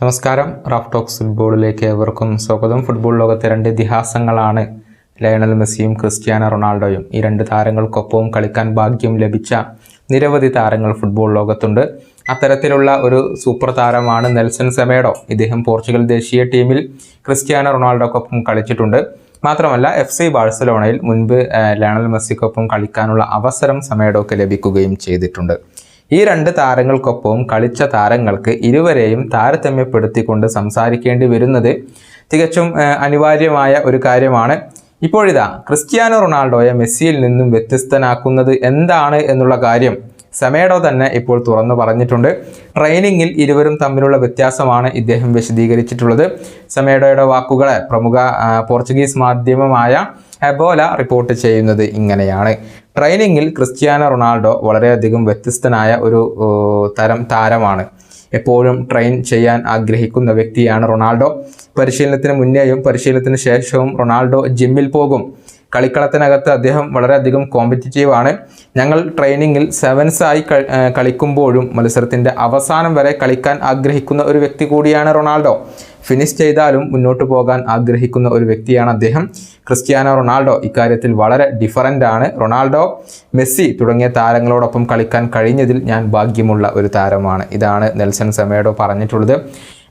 നമസ്കാരം. Raf talks ഫുട്ബോളിലേക്ക് ഏവർക്കും സ്വാഗതം. ഫുട്ബോൾ ലോകത്തെ രണ്ട് ഇതിഹാസങ്ങളാണ്. ലയണൽ മെസ്സിയും ക്രിസ്ത്യാനോ റൊണാൾഡോയും ഈ രണ്ട് താരങ്ങൾക്കൊപ്പവും കളിക്കാൻ ഭാഗ്യം ലഭിച്ച നിരവധി താരങ്ങൾ ഫുട്ബോൾ ലോകത്തുണ്ട്. അത്തരത്തിലുള്ള ഒരു സൂപ്പർ താരമാണ് നെൽസൺ സെമേഡോ. ഇദ്ദേഹം പോർച്ചുഗൽ ദേശീയ ടീമിൽ ക്രിസ്ത്യാനോ റൊണാൾഡോക്കൊപ്പം കളിച്ചിട്ടുണ്ട്. മാത്രമല്ല എഫ് സി ബാഴ്സലോണയിൽ മുൻപ് ലയണൽ മെസ്സിക്കൊപ്പം കളിക്കാനുള്ള അവസരം സെമേഡോക്ക് ലഭിക്കുകയും ചെയ്തിട്ടുണ്ട്. ഈ രണ്ട് താരങ്ങൾക്കൊപ്പം കളിച്ച താരങ്ങൾക്ക് ഇരുവരെയും താരതമ്യപ്പെടുത്തിക്കൊണ്ട് സംസാരിക്കേണ്ടി വരുന്നത് തികച്ചും അനിവാര്യമായ ഒരു കാര്യമാണ്. ഇപ്പോഴിതാ ക്രിസ്ത്യാനോ റൊണാൾഡോയെ മെസ്സിയിൽ നിന്നും വ്യത്യസ്തനാക്കുന്നത് എന്താണ് എന്നുള്ള കാര്യം സമേഡോ തന്നെ ഇപ്പോൾ തുറന്നു പറഞ്ഞിട്ടുണ്ട്. ട്രെയിനിങ്ങിൽ ഇരുവരും തമ്മിലുള്ള വ്യത്യാസമാണ് ഇദ്ദേഹം വിശദീകരിച്ചിട്ടുള്ളത്. സമേഡോയുടെ വാക്കുകളെ പ്രമുഖ പോർച്ചുഗീസ് മാധ്യമമായ എബോല റിപ്പോർട്ട് ചെയ്യുന്നത് ഇങ്ങനെയാണ്. ട്രെയിനിങ്ങിൽ ക്രിസ്ത്യാനോ റൊണാൾഡോ വളരെയധികം വ്യത്യസ്തനായ ഒരു തരം താരമാണ്. എപ്പോഴും ട്രെയിൻ ചെയ്യാൻ ആഗ്രഹിക്കുന്ന വ്യക്തിയാണ് റൊണാൾഡോ. പരിശീലനത്തിന് മുന്നേയും പരിശീലനത്തിന് ശേഷവും റൊണാൾഡോ ജിമ്മിൽ പോകും. കളിക്കളത്തിനകത്ത് അദ്ദേഹം വളരെയധികം കോമ്പറ്റിറ്റീവ് ആണ്. ഞങ്ങൾ ട്രെയിനിങ്ങിൽ സെവൻസായി കളിക്കുമ്പോഴും മത്സരത്തിന്റെ അവസാനം വരെ കളിക്കാൻ ആഗ്രഹിക്കുന്ന ഒരു വ്യക്തി കൂടിയാണ് റൊണാൾഡോ. ഫിനിഷ് ചെയ്താലും മുന്നോട്ട് പോകാൻ ആഗ്രഹിക്കുന്ന ഒരു വ്യക്തിയാണ് അദ്ദേഹം. ക്രിസ്ത്യാനോ റൊണാൾഡോ ഇക്കാര്യത്തിൽ വളരെ ഡിഫറന്റ് ആണ്. റൊണാൾഡോ മെസ്സി തുടങ്ങിയ താരങ്ങളോടൊപ്പം കളിക്കാൻ കഴിഞ്ഞതിൽ ഞാൻ ഭാഗ്യമുള്ള ഒരു താരമാണ്. ഇതാണ് നെൽസൺ സമേഡോ പറഞ്ഞിട്ടുള്ളത്.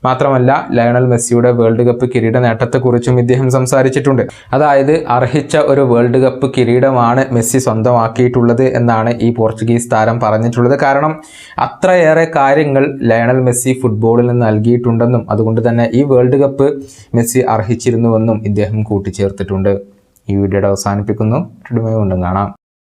മാത്രമല്ല ലയണൽ മെസ്സിയുടെ വേൾഡ് കപ്പ് കിരീട നേട്ടത്തെക്കുറിച്ചും ഇദ്ദേഹം സംസാരിച്ചിട്ടുണ്ട്. അതായത് അർഹിച്ച ഒരു വേൾഡ് കപ്പ് കിരീടമാണ് മെസ്സി സ്വന്തമാക്കിയിട്ടുള്ളത് എന്നാണ് ഈ പോർച്ചുഗീസ് താരം പറഞ്ഞിട്ടുള്ളത്. കാരണം അത്രയേറെ കാര്യങ്ങൾ ലയണൽ മെസ്സി ഫുട്ബോളിൽ നിന്ന് നൽകിയിട്ടുണ്ടെന്നും അതുകൊണ്ട് തന്നെ ഈ വേൾഡ് കപ്പ് മെസ്സി അർഹിച്ചിരുന്നുവെന്നും ഇദ്ദേഹം കൂട്ടിച്ചേർത്തിട്ടുണ്ട്. ഈ വീഡിയോയുടെ അവസാനിപ്പിക്കുന്നു. ഉണ്ടെന്ന് കാണാം.